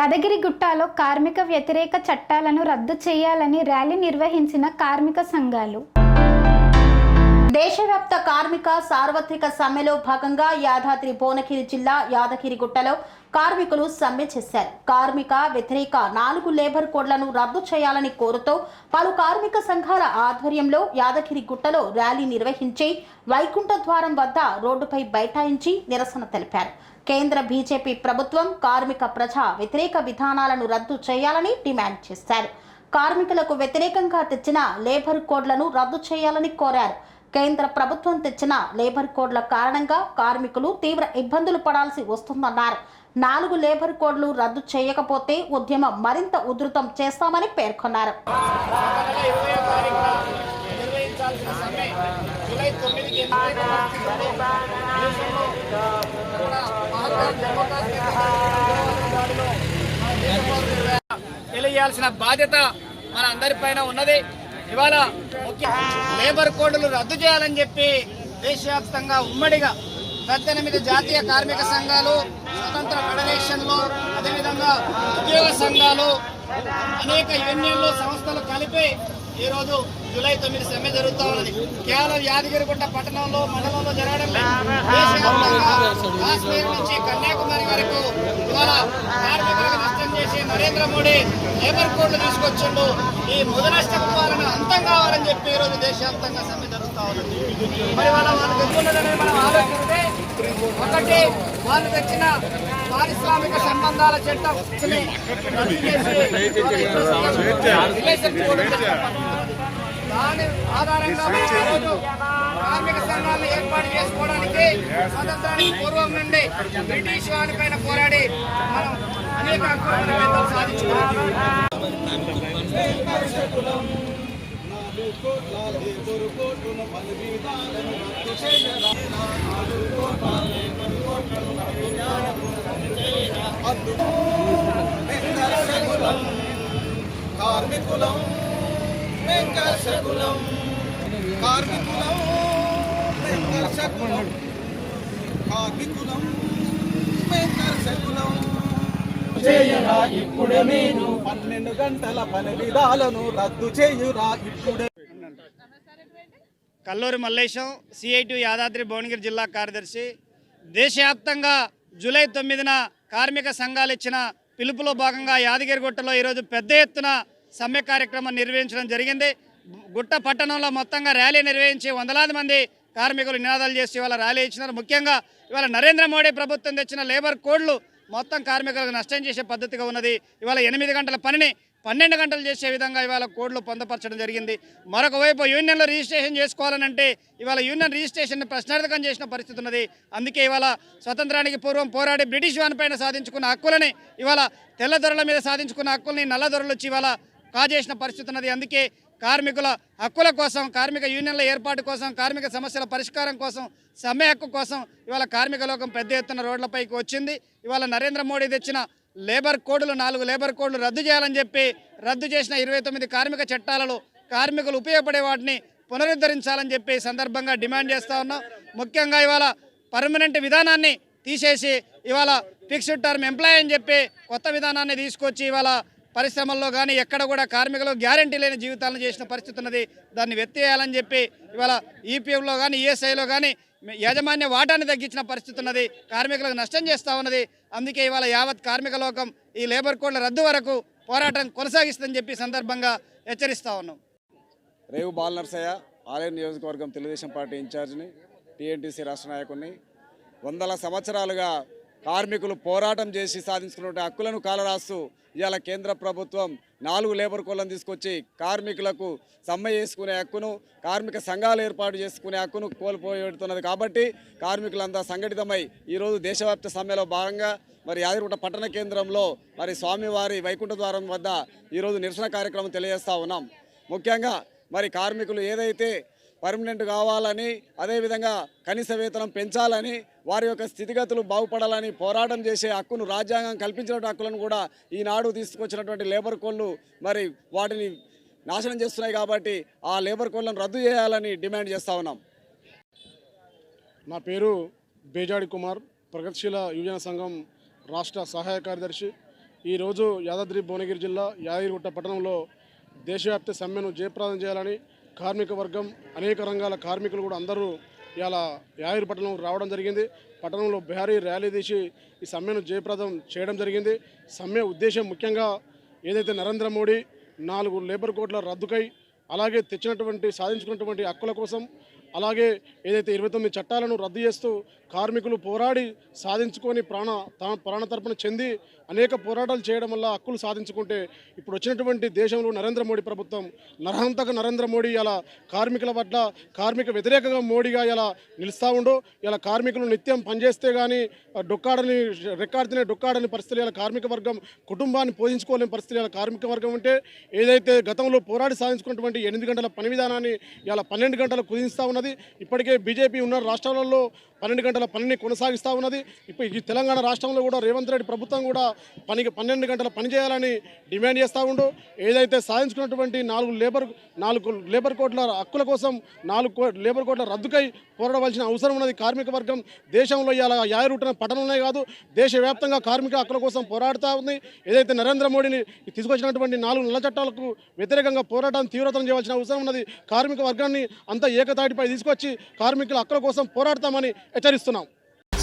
యాదగిరిగుట్టలో కార్మిక వ్యతిరేక చట్టాలను రద్దు చేయాలని ర్యాలీ నిర్వహించిన కార్మిక సంఘాలు. దేశవ్యాప్త కార్మిక సార్వత్రిక సమ్మెలో భాగంగా యాదాద్రి భువనగిరి జిల్లా యాదగిరిగుట్టలో కార్మికులు సమ్మె చేశారు. కార్మిక వ్యతిరేక నాలుగు లేబర్ కోడ్లను రద్దు చేయాలని కోరుతూ పలు కార్మిక సంఘాల ఆధ్వర్యంలో యాదగిరిగుట్టలో ర్యాలీ నిర్వహించి వైకుంఠ ద్వారం వద్ద రోడ్డుపై బైఠాయించి నిరసన తెలిపారు. కేంద్ర బీజేపీ ప్రభుత్వం కార్మిక ప్రజా వ్యతిరేక విధానాలను రద్దు చేయాలని డిమాండ్ చేశారు. కార్మికులకు వ్యతిరేకంగా తెచ్చిన లేబర్ కోడ్లను రద్దు చేయాలని కోరారు. కేంద్ర ప్రభుత్వం తెచ్చిన లేబర్ కోడ్ల కారణంగా కార్మికులు తీవ్ర ఇబ్బందులు పడాల్సి వస్తుందన్నారు. నాలుగు లేబర్ కోడ్లు రద్దు చేయకపోతే ఉద్యమం మరింత ఉధృతం చేస్తామని పేర్కొన్నారు. చేయాల్సిన బాధ్యత మన అందరిపైన ఉన్నది. ఇవాళ ముఖ్య లేబర్ కోడ్లు రద్దు చేయాలని చెప్పి దేశవ్యాప్తంగా ఉమ్మడిగా పద్దెనిమిది జాతీయ కార్మిక సంఘాలు స్వతంత్ర ఫెడరేషన్లు అదేవిధంగా ఉద్యోగ సంఘాలు అనేక యూనియన్లు సంస్థలు కలిపి ఈరోజు జూలై తొమ్మిది సమ్మె జరుగుతూ ఉన్నది. కేవలం యాదగిరిగుట్ట పట్టణంలో మండలంలో జరగడం కాశ్మీర్ నుంచి కన్యాకుమారి వరకు ఇవాళ కార్మికులకు చేసి నరేంద్ర మోడీ లేబర్ కోడ్లు తీసుకొచ్చిండు. ఈ ముదనష్టపు పాలన అంతం కావాలని చెప్పి ఈరోజు దేశవ్యాప్తంగా సమ్మె జరుగుతూ ఉన్నది మరి వాళ్ళ వాళ్ళు తెచ్చుకున్నదని మనం ఆలోచిస్తే ఒకటి వాళ్ళు తెచ్చిన పారిశ్రామిక సంబంధాల చట్టం దాని ఆధారంగా కార్మిక సంఘాలను ఏర్పాటు చేసుకోవడానికి స్వతంత్రానికి పూర్వం నుండి బ్రిటిష్ వారిపైన పోరాడి మనం అనేక హక్కులను సాధించుకున్నాం కార్మికులం వెంకర్షకులం కార్మికులం వెంకర్షకులం కార్మికులం వెంకర్షకులం చేయరా ఇప్పుడే మీరు పన్నెండు గంటల పని విధాలను రద్దు చేయురా ఇప్పుడే. కల్లూరి మల్లేశం సిఐటి యాదాద్రి భువనగిరి జిల్లా కార్యదర్శి. దేశవ్యాప్తంగా జూలై తొమ్మిదిన కార్మిక సంఘాలు ఇచ్చిన పిలుపులో భాగంగా యాదగిరిగుట్టలో ఈరోజు పెద్ద ఎత్తున సమ్మె కార్యక్రమం నిర్వహించడం జరిగింది. గుట్ట పట్టణంలో మొత్తంగా ర్యాలీ నిర్వహించి వందలాది మంది కార్మికులు నినాదాలు చేసి ఇవాళ ర్యాలీ ఇచ్చినారు. ముఖ్యంగా ఇవాళ నరేంద్ర మోడీ ప్రభుత్వం తెచ్చిన లేబర్ కోడ్లు మొత్తం కార్మికులకు నష్టం చేసే పద్ధతిగా ఉన్నది. ఇవాళ ఎనిమిది గంటల పనిని పన్నెండు గంటలు చేసే విధంగా ఇవాళ కోడ్లు పొందపరచడం జరిగింది. మరొక వైపు యూనియన్లో రిజిస్ట్రేషన్ చేసుకోవాలనంటే ఇవాళ యూనియన్ రిజిస్ట్రేషన్ ప్రశ్నార్థకం చేసిన పరిస్థితి ఉన్నది. అందుకే ఇవాళ స్వతంత్రానికి పూర్వం పోరాడి బ్రిటిష్ వారిపైన సాధించుకున్న హక్కులని ఇవాళ తెల్లదొరల మీద సాధించుకున్న హక్కుల్ని నల్లదొరలు వచ్చి ఇవాళ కాజేసిన పరిస్థితి ఉన్నది. అందుకే కార్మికుల హక్కుల కోసం కార్మిక యూనియన్ల ఏర్పాటు కోసం కార్మిక సమస్యల పరిష్కారం కోసం సమ్మె హక్కు కోసం ఇవాళ కార్మిక లోకం పెద్ద ఎత్తున రోడ్లపైకి వచ్చింది. ఇవాళ నరేంద్ర మోడీ తెచ్చిన లేబర్ కోడ్లు నాలుగు లేబర్ కోడ్లు రద్దు చేయాలని చెప్పి రద్దు చేసిన ఇరవై తొమ్మిది కార్మిక చట్టాలలో కార్మికులు ఉపయోగపడే వాటిని పునరుద్ధరించాలని చెప్పి సందర్భంగా డిమాండ్ చేస్తా ఉన్నాం. ముఖ్యంగా ఇవాళ పర్మనెంట్ విధానాన్ని తీసేసి ఇవాళ ఫిక్స్డ్ టర్మ్ ఎంప్లాయ్ అని చెప్పి కొత్త విధానాన్ని తీసుకొచ్చి ఇవాళ పరిశ్రమల్లో కానీ ఎక్కడ కూడా కార్మికులు గ్యారంటీ లేని జీవితాలను చేసిన పరిస్థితి ఉన్నది. దాన్ని వెత్తేయాలని చెప్పి ఇవాళ ఈపీఎఫ్లో కానీ ఈఎస్ఐలో కానీ యాజమాన్య వాటాన్ని తగ్గించిన పరిస్థితి ఉన్నది. కార్మికులకు నష్టం చేస్తూ ఉన్నది. అందుకే ఇవాళ యావత్ కార్మిక లోకం ఈ లేబర్ కోడ్ల రద్దు వరకు పోరాటం కొనసాగిస్తుందని చెప్పి సందర్భంగా హెచ్చరిస్తా ఉన్నాం. రేవు బాలనర్సయ్య ఆలయం నియోజకవర్గం తెలుగుదేశం పార్టీ ఇన్ఛార్జిని టీఎన్టీసీ రాష్ట్ర నాయకుడిని వందల సంవత్సరాలుగా కార్మికులు పోరాటం చేసి సాధించుకున్న హక్కులను కాలరాస్తూ ఇవాళ కేంద్ర ప్రభుత్వం నాలుగు లేబర్ కోళ్ళను తీసుకొచ్చి కార్మికులకు సమ్మె చేసుకునే హక్కును కార్మిక సంఘాలు ఏర్పాటు చేసుకునే హక్కును కోల్పోతున్నది కాబట్టి కార్మికులంతా సంఘటితమై ఈరోజు దేశవ్యాప్త సమ్మెలో భాగంగా మరి యాదగిరిగుట్ట పట్టణ కేంద్రంలో మరి స్వామివారి వైకుంఠ ద్వారం వద్ద ఈరోజు నిరసన కార్యక్రమం తెలియజేస్తా ఉన్నాం. ముఖ్యంగా మరి కార్మికులు ఏదైతే పర్మనెంట్ కావాలని అదేవిధంగా కనీస వేతనం పెంచాలని వారి యొక్క స్థితిగతులు బాగుపడాలని పోరాటం చేసే హక్కును రాజ్యాంగం కల్పించిన హక్కులను కూడా ఈనాడు తీసుకొచ్చినటువంటి లేబర్ కోళ్ళు మరి వాటిని నాశనం చేస్తున్నాయి కాబట్టి ఆ లేబర్ కోళ్ళను రద్దు చేయాలని డిమాండ్ చేస్తూ ఉన్నాం. నా పేరు బేజాడి కుమార్ ప్రగతిశీల యువజన సంఘం రాష్ట్ర సహాయ కార్యదర్శి. ఈరోజు యాదాద్రి భువనగిరి జిల్లా యాదగిరిగుట్ట పట్టణంలో దేశవ్యాప్త సమ్మెను జయప్రదం చేయాలని కార్మిక వర్గం అనేక రంగాల కార్మికులు కూడా అందరూ ఇలా యాయూరు పట్టణం రావడం జరిగింది. పట్టణంలో భారీ ర్యాలీ తీసి ఈ సమ్మెను జయప్రదం చేయడం జరిగింది. సమ్మె ఉద్దేశం ముఖ్యంగా ఏదైతే నరేంద్ర మోడీ నాలుగు లేబర్ కోడ్ల రద్దుకై అలాగే తెచ్చినటువంటి సాధించుకున్నటువంటి హక్కుల కోసం అలాగే ఏదైతే ఇరవై తొమ్మిది చట్టాలను రద్దు చేస్తూ కార్మికులు పోరాడి సాధించుకొని ప్రాణ ప్రాణ తరపున చెంది అనేక పోరాటాలు చేయడం వల్ల హక్కులు సాధించుకుంటే ఇప్పుడు వచ్చినటువంటి దేశంలో నరేంద్ర మోడీ ప్రభుత్వం నరహంతక నరేంద్ర మోడీ ఇలా కార్మికుల పట్ల కార్మిక వ్యతిరేకంగా మోడీగా ఇలా నిలుస్తూ ఉండో ఇలా కార్మికులు నిత్యం పనిచేస్తే కానీ డొక్కాడని రెక్కాడితేనే డొక్కాడని పరిస్థితులు ఇలా కార్మిక వర్గం కుటుంబాన్ని పోషించుకోలేని పరిస్థితులు ఇలా కార్మిక వర్గం ఉంటే ఏదైతే గతంలో పోరాడి సాధించుకున్నటువంటి ఎనిమిది గంటల పని విధానాన్ని ఇలా పన్నెండు గంటలు కుదిస్తూ ఉన్నది ఇప్పటికే బీజేపీ ఉన్న రాష్ట్రాలలో పన్నెండు గంటల పనిని కొనసాగిస్తూ ఉన్నది. ఇప్పుడు ఈ తెలంగాణ రాష్ట్రంలో కూడా రేవంత్ రెడ్డి ప్రభుత్వం కూడా పనికి పన్నెండు గంటల పని చేయాలని డిమాండ్ చేస్తూ ఉండు. ఏదైతే సాధించుకున్నటువంటి నాలుగు లేబర్ నాలుగు లేబర్ కోట్ల హక్కుల కోసం నాలుగు లేబర్ కోట్ల రద్దుకై పోరాడవలసిన అవసరం ఉన్నది కార్మిక వర్గం. దేశంలో ఇలా యాయరుట్టిన పట్టణంలోనే కాదు దేశవ్యాప్తంగా కార్మిక హక్కుల కోసం పోరాడుతూ ఉంది. ఏదైతే నరేంద్ర మోడీని తీసుకొచ్చినటువంటి నాలుగు నల్ల చట్టాలకు వ్యతిరేకంగా పోరాటాన్ని తీవ్రతరం చేయవలసిన అవసరం ఉన్నది కార్మిక వర్గాన్ని అంతా ఏకతాటిపై తీసుకొచ్చి కార్మికుల హక్కుల కోసం పోరాడతామని హెచ్చరిస్తున్నాం.